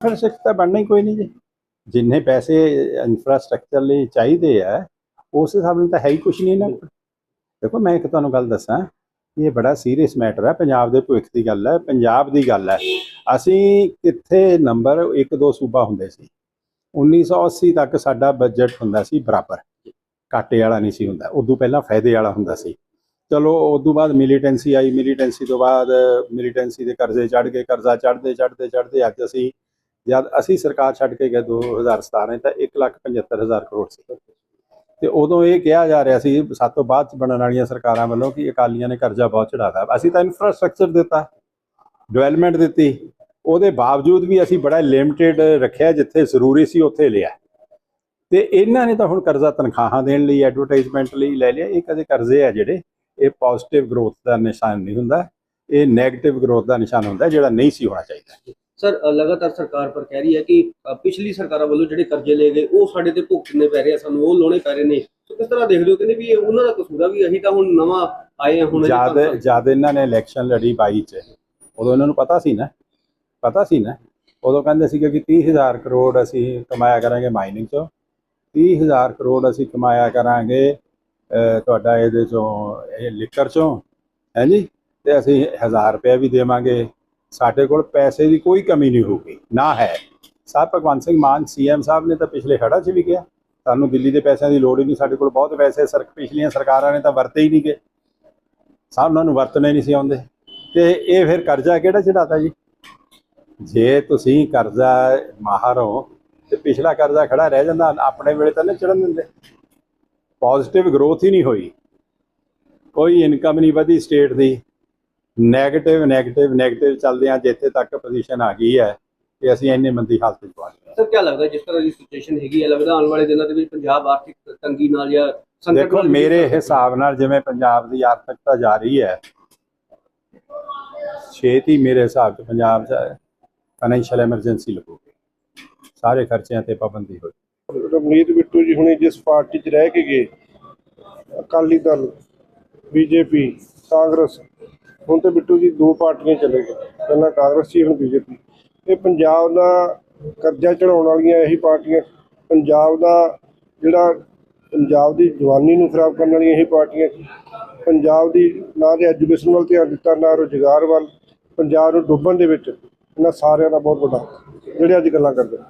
Infrastructure ਤਾਂ ਬਣਨਾ ਹੀ ਕੋਈ ਨਹੀਂ ਜੀ। ਜਿੰਨੇ ਪੈਸੇ ਇਨਫਰਾਸਟ੍ਰਕਚਰ ਲਈ ਚਾਹੀਦੇ ਆ, ਉਸ ਹਿਸਾਬ ਨਾਲ ਤਾਂ ਹੈ ਹੀ ਕੁਝ ਨਹੀਂ ਨਾ ਦੇਖੋ, ਮੈਂ ਇੱਕ ਤੁਹਾਨੂੰ ਗੱਲ ਦੱਸਾਂ, ਇਹ ਬੜਾ ਸੀਰੀਅਸ ਮੈਟਰ ਹੈ ਪੰਜਾਬ ਦੇ ਭਵਿੱਖ ਦੀ ਗੱਲ ਹੈ ਪੰਜਾਬ ਦੀ ਗੱਲ ਹੈ ਅਸੀਂ ਕਿੱਥੇ ਨੰਬਰ 1 2 ਸੂਬਾ ਹੁੰਦੇ ਸੀ 1980 ਤੱਕ ਸਾਡਾ ਬਜਟ ਹੁੰਦਾ ਸੀ ਬਰਾਬਰ। ਘਾਟੇ ਵਾਲਾ ਨਹੀਂ ਸੀ ਹੁੰਦਾ, ਉਦੋਂ ਪਹਿਲਾਂ ਫਾਇਦੇ ਵਾਲਾ ਹੁੰਦਾ ਸੀ। ਚਲੋ, ਉਦੋਂ ਬਾਅਦ ਮਿਲੀਟੈਂਸੀ ਆਈ ਮਿਲੀਟੈਂਸੀ ਤੋਂ ਬਾਅਦ ਮਿਲੀਟੈਂਸੀ ਦੇ ਕਰਜ਼ੇ ਚੜ ਗਏ, ਕਰਜ਼ਾ ਚੜਦੇ ਚੜਦੇ ਚੜਦੇ ਅੱਜ ਅਸੀਂ ਜਦ ਅਸੀਂ ਸਰਕਾਰ ਛੱਡ ਕੇ ਗਏ 2017 ਤਾਂ 175000 ਕਰੋੜ ਸੀ। ਤੇ ਉਦੋਂ ਇਹ ਕਿਹਾ ਜਾ ਰਿਹਾ ਸੀ ਸਾਤੋਂ ਬਾਅਦ ਚ ਬਣਨ ਵਾਲੀਆਂ ਸਰਕਾਰਾਂ ਵੱਲੋਂ ਕਿ ਅਕਾਲੀਆਂ ਨੇ ਕਰਜ਼ਾ ਬਹੁਤ ਚੜਾਤਾ ਅਸੀਂ ਤਾਂ ਇਨਫਰਾਸਟ੍ਰਕਚਰ ਦਿੱਤਾ ਡਿਵੈਲਪਮੈਂਟ ਦਿੱਤੀ, ਉਹਦੇ ਬਾਵਜੂਦ ਵੀ ਅਸੀਂ ਬੜਾ ਲਿਮਟਿਡ ਰੱਖਿਆ ਜਿੱਥੇ ਜ਼ਰੂਰੀ ਸੀ, ਉੱਥੇ ਲਿਆ। ਤੇ ਇਹਨਾਂ ਨੇ ਤਾਂ ਹੁਣ ਕਰਜ਼ਾ ਤਨਖਾਹਾਂ ਦੇਣ ਲਈ ਐਡਵਰਟਾਈਜ਼ਮੈਂਟ ਲਈ ਲੈ ਲਿਆ। ਇਹ ਕਦੇ ਕਰਜ਼ੇ ਆ ਜਿਹੜੇ, ਇਹ ਪੋਜ਼ਿਟਿਵ ਗਰੋਥ ਦਾ ਨਿਸ਼ਾਨ ਨਹੀਂ ਹੁੰਦਾ, ਇਹ 네ਗੇਟਿਵ ਗਰੋਥ ਦਾ ਨਿਸ਼ਾਨ ਹੁੰਦਾ ਜਿਹੜਾ ਨਹੀਂ ਸੀ ਹੋਣਾ ਚਾਹੀਦਾ। ਸਰ ਲਗਾਤਾਰ ਸਰਕਾਰ ਪਰ ਕਹਿ ਰਹੀ ਹੈ ਕਿ ਪਿਛਲੀ ਸਰਕਾਰਾਂ ਵੱਲੋਂ ਜਿਹੜੇ ਕਰਜ਼ੇ ਲਏ ਗਏ ਉਹ ਸਾਡੇ ਤੇ ਭੁਗਤਣੇ ਪੈ ਰਹੇ ਆ ਸਾਨੂੰ ਉਹ ਲਾਉਣੇ ਪੈ ਰਹੇ ਨੇ। ਸੋ ਕਿਸ ਤਰ੍ਹਾਂ ਦੇਖਦੇ ਹੋ ਕਹਿੰਦੇ ਵੀ ਇਹ ਉਹਨਾਂ ਦਾ ਕਸੂਰ ਆ ਵੀ ਅਸੀਂ ਤਾਂ ਹੁਣ ਨਵਾਂ ਆਏ ਹੁਣ ਜਦ ਜਦ ਇਹਨਾਂ ਨੇ ਇਲੈਕਸ਼ਨ ਲੜੀ 22 ਚ। ਉਦੋਂ ਇਹਨਾਂ ਨੂੰ ਪਤਾ ਸੀ ਨਾ ਪਤਾ ਸੀ ਨਾ। ਉਦੋਂ ਕਹਿੰਦੇ ਸੀਗੇ ਕਿ 30000 ਕਰੋੜ ਅਸੀਂ ਕਮਾਇਆ ਕਰਾਂਗੇ ਮਾਈਨਿੰਗ ਚੋਂ। 30000 ਕਰੋੜ ਅਸੀਂ ਕਮਾਇਆ ਕਰਾਂਗੇ ਤੁਹਾਡਾ ਇਹਦੇ ਚੋਂ ਇਹ ਲਿਕਰ ਚੋਂ। ਹੈ ਜੀ? ਤੇ ਅਸੀਂ 1000 ਰੁਪਏ ਵੀ ਦੇਵਾਂਗੇ। ਸਾਡੇ ਕੋਲ ਪੈਸੇ ਦੀ ਕੋਈ ਕਮੀ ਨਹੀਂ ਹੋਊਗੀ, ਨਾ ਹੈ। ਸਾਹਿਬ ਭਗਵੰਤ ਸਿੰਘ ਮਾਨ ਸੀਐਮ ਸਾਹਿਬ ਨੇ ਤਾਂ ਪਿਛਲੇ ਹੜਾ 'ਚ ਵੀ ਕਿਹਾ ਸਾਨੂੰ ਦਿੱਲੀ ਦੇ ਪੈਸਿਆਂ ਦੀ ਲੋੜ ਹੀ ਨਹੀਂ, ਸਾਡੇ ਕੋਲ ਬਹੁਤ ਪੈਸੇ ਸਰ, ਪਿਛਲੀਆਂ ਸਰਕਾਰਾਂ ਨੇ ਤਾਂ ਵਰਤੇ ਹੀ ਨਹੀਂ ਗਏ ਸਾ ਉਹਨਾਂ ਨੂੰ ਵਰਤਣੇ ਨਹੀਂ ਸੀ ਆਉਂਦੇ। ਤੇ ਇਹ ਫਿਰ ਕਰਜ਼ਾ ਕਿਹੜਾ ਚੜਾਤਾ ਜੀ? ਜੇ ਤੁਸੀਂ ਕਰਜ਼ਾ ਮਾਹਰ ਹੋ, ਤੇ ਪਿਛਲਾ ਕਰਜ਼ਾ ਖੜਾ ਰਹਿ ਜਾਂਦਾ, ਆਪਣੇ ਵੇਲੇ ਤਾਂ ਨਹੀਂ ਚੜਨ ਦਿੰਦੇ। ਪੋਜ਼ਿਟਿਵ ਗਰੋਥ ਹੀ ਨਹੀਂ ਹੋਈ। ਕੋਈ ਇਨਕਮ ਨਹੀਂ ਵਧੀ ਸਟੇਟ ਦੀ। 네ਗੇਟਿਵ 네ਗੇਟਿਵ 네ਗੇਟਿਵ ਚੱਲਦੇ ਆ ਜਿੱਥੇ ਤੱਕ ਪੋਜੀਸ਼ਨ ਆ ਗਈ ਹੈ ਕਿ ਅਸੀਂ ਇੰਨੇ ਮੰਦੀ ਹਾਲਤ ਵਿੱਚ ਪਹੁੰਚ ਗਏ ਸਰ ਕੀ ਲੱਗਦਾ ਜਿਸ ਤਰ੍ਹਾਂ ਦੀ ਸਿਚੁਏਸ਼ਨ ਹੈਗੀ ਹੈ? ਲੱਗਦਾ ਆਉਣ ਵਾਲੇ ਦਿਨਾਂ ਦੇ ਵਿੱਚ ਪੰਜਾਬ ਆਰਥਿਕ ਤੰਗੀ ਨਾਲ ਜਾਂ ਦੇਖੋ ਮੇਰੇ ਹਿਸਾਬ ਨਾਲ ਜਿਵੇਂ ਪੰਜਾਬ ਦੀ ਆਰਥਿਕਤਾ ਜਾ ਰਹੀ ਹੈ ਛੇਤੀ ਮੇਰੇ ਹਿਸਾਬ ਚ ਪੰਜਾਬ ਦਾ ਫਾਈਨੈਂਸ਼ੀਅਲ ਐਮਰਜੈਂਸੀ ਲੱਗੂਗੀ। ਸਾਰੇ ਖਰਚਿਆਂ ਤੇ ਪਾਬੰਦੀ ਹੋਈ ਰਮਨੀਤ ਬਿੱਟੂ ਜੀ ਹੁਣੇ ਜਿਸ ਪਾਰਟੀ 'ਚ ਰਹਿ ਕੇ ਗਏ ਅਕਾਲੀ ਦਲ ਬੀਜੇਪੀ ਕਾਂਗਰਸ ਹੁਣ ਤੇ ਬਿੱਟੂ ਜੀ ਦੋ ਪਾਰਟੀਆਂ ਚਲੇ ਗਏ। ਪਹਿਲਾਂ ਕਾਂਗਰਸ ਸੀ, ਹੁਣ ਬੀਜੇਪੀ। ਇਹ ਪੰਜਾਬ ਦਾ ਕਰਜ਼ਾ ਚੜਾਉਣ ਵਾਲੀਆਂ ਇਹੀ ਪਾਰਟੀਆਂ। ਪੰਜਾਬ ਦਾ ਜਿਹੜਾ ਪੰਜਾਬ ਦੀ ਜਵਾਨੀ ਨੂੰ ਖਰਾਬ ਕਰਨ ਵਾਲੀਆਂ ਇਹੀ ਪਾਰਟੀਆਂ। ਪੰਜਾਬ ਦੀ ਨਾ ਤੇ ਐਜੂਕੇਸ਼ਨ ਵੱਲ ਧਿਆਨ ਦਿੱਤਾ, ਨਾ ਰੁਜ਼ਗਾਰ ਵੱਲ। ਪੰਜਾਬ ਨੂੰ ਡੁੱਬਣ ਦੇ ਵਿੱਚ ਇਹਨਾਂ ਸਾਰਿਆਂ ਦਾ ਬਹੁਤ ਵੱਡਾ ਜਿਹੜੇ ਅੱਜ ਗੱਲਾਂ ਕਰਦੇ